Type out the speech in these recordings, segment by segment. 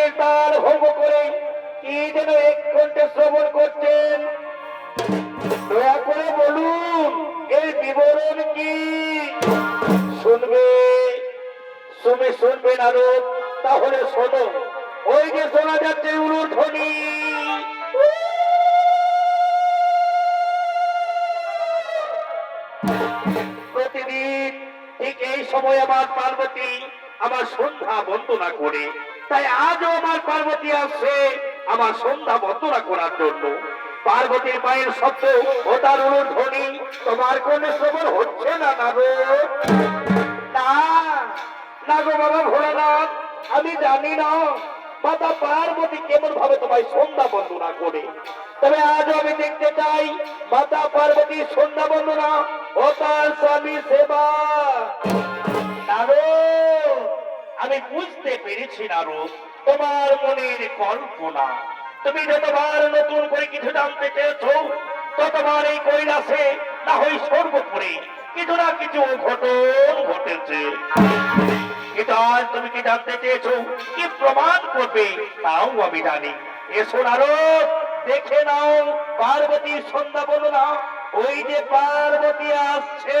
হঠাৎ তার ভঙ্গ করে, কি যেন এক ঘণ্টা শ্রবণ করছেন? দয়া করে বলুন, এর বিবরণ কি? শুনবে? তুমি শুনবে নারদ, তাহলে শোনো। ওই যে শোনা যাচ্ছে উলুর ধ্বনি। প্রতিদিন ঠিক এই সময় আমার পার্বতী আমার সন্ধ্যা বন্দনা করে তাই আজও আমার পার্বতী আসছে আমার সন্ধ্যা বন্দনা করার জন্য। পার্বতীর পায়ের শব্দ ও তার ধ্বনি তোমার কোন শ্রবণ হচ্ছে না না গো? না গো বাবা ভোলানাথ, আমি জানি না। মাতা পার্বতী কেমন ভাবে তোমায় সন্ধ্যা বন্দনা করে। তবে আজ আমি দেখতে চাই, মাতা পার্বতী সন্ধ্যা বন্দনা ও তার স্বামী সেবা। আমি বুঝতে পেরেছি নারো তোমার মনের কল্পনা। তুমি যতবার নতুন করে কিছু জানতে চেয়েছো, ততবার এই কৈলাসে না হয় সর্বোপরি কিছু না কিছু ঘটন ঘটেছে। কিন্তু আজ তুমি কি জানতে চেয়েছো, কি প্রমাণ করবে, তাও আমি জানি। এসো নারদ, দেখে নাও, পার্বতীর সন্ধ্যা বলো না, ওই যে পার্বতী আসছে।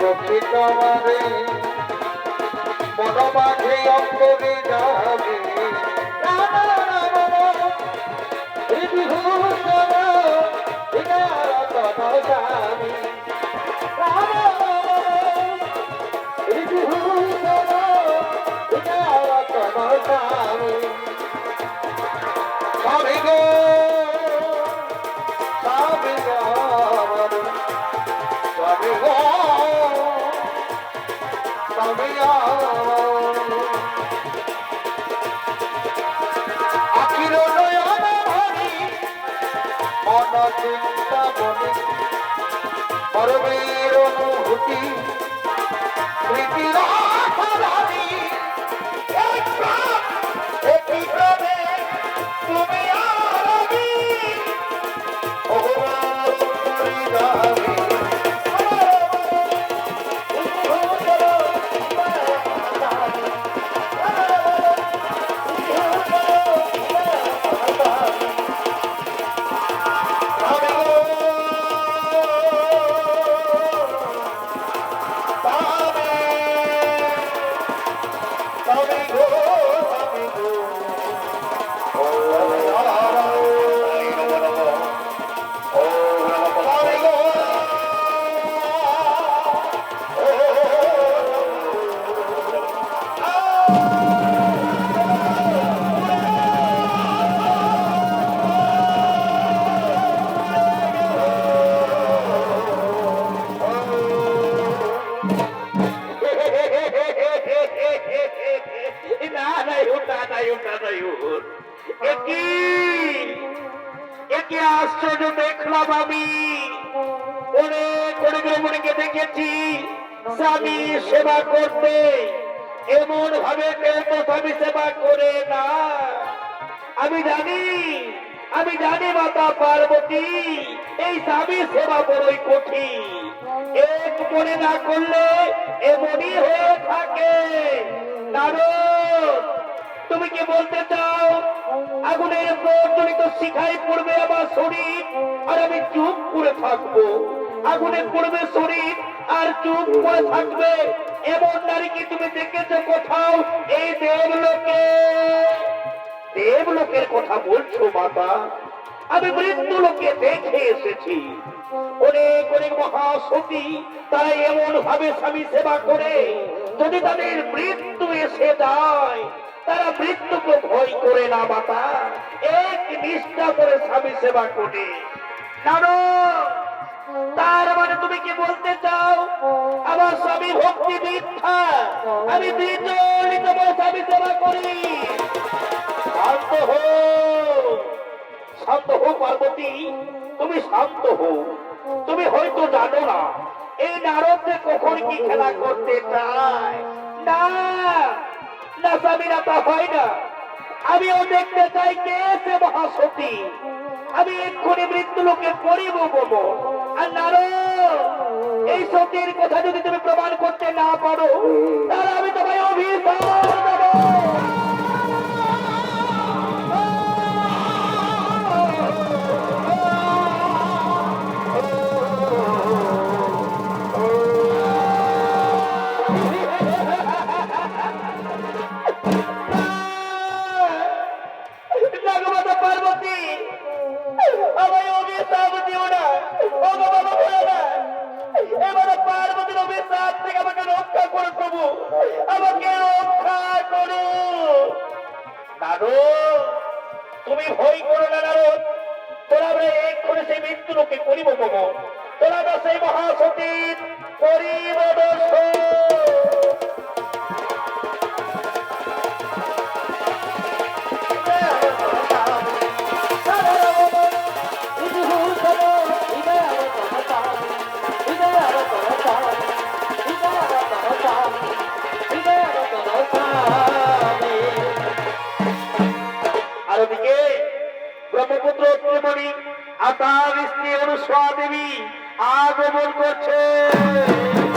সুরক্ষিত মারে মন মাঝে অন্তরে দেখেছি, স্বামী সেবা করতে এমন ভাবে কেউ স্বামী সেবা করে না। আমি জানি আমি জানি মাতা পার্বতী, এই স্বামী সেবা বড়ই কঠিন। এক মনে না করলে এমনই হয়ে থাকে। তুমি কি বলতে চাও? আগুনের প্রজ্বলিত শিখায় পড়বে আমার শরীর, আর আমি চুপ করে থাকব। আগুনে পড়বে শরীর আর চুপ করে থাকবে। এমন নারী কি তুমি দেখেছ কোথাও? এই দেবলোকে। দেবলোকের কথা বলছো মাতা আমি মৃত্যু লোকে দেখে এসেছি। অনেক অনেক মহাসতী, তারা এমন ভাবে স্বামী সেবা করে। যদি তাদের মৃত্যু এসে যায়, তারা মৃত্যুকে ভয় করে না মাতা এক নিষ্ঠা করে স্বামী সেবা করে। জানো তার মানে তুমি কি বলতে চাও? আমার স্বামী ভক্তি মিথ্যা। আমি বিচলিত বলে স্বামী সেবা করি। শান্ত হো শান্ত হো পার্বতী। তুমি শান্ত হো তুমি হয়তো জানো না, এই নারদে কখন কি খেলা করতে চায়। না না, স্বামীরা, তা হয় না। আমিও দেখতে চাই কে সে মহাসতী। আমি এক্ষুনি মৃত্যু লোকে পরিব আর নারো, এই সতীর কথা যদি তুমি প্রমাণ করতে না পারো, তাহলে আমি তোমায় অভিশাপ রক্ষা করো আমাকে রক্ষা করো। নারদ, তুমি ভয় করো না নারদ। তোরা আমরা এক্ষুনি সেই মৃত্যু লোকে করিব প্রভু। তোরা আমরা সেই মহাসতীর করিব দেবী আগমন করছে।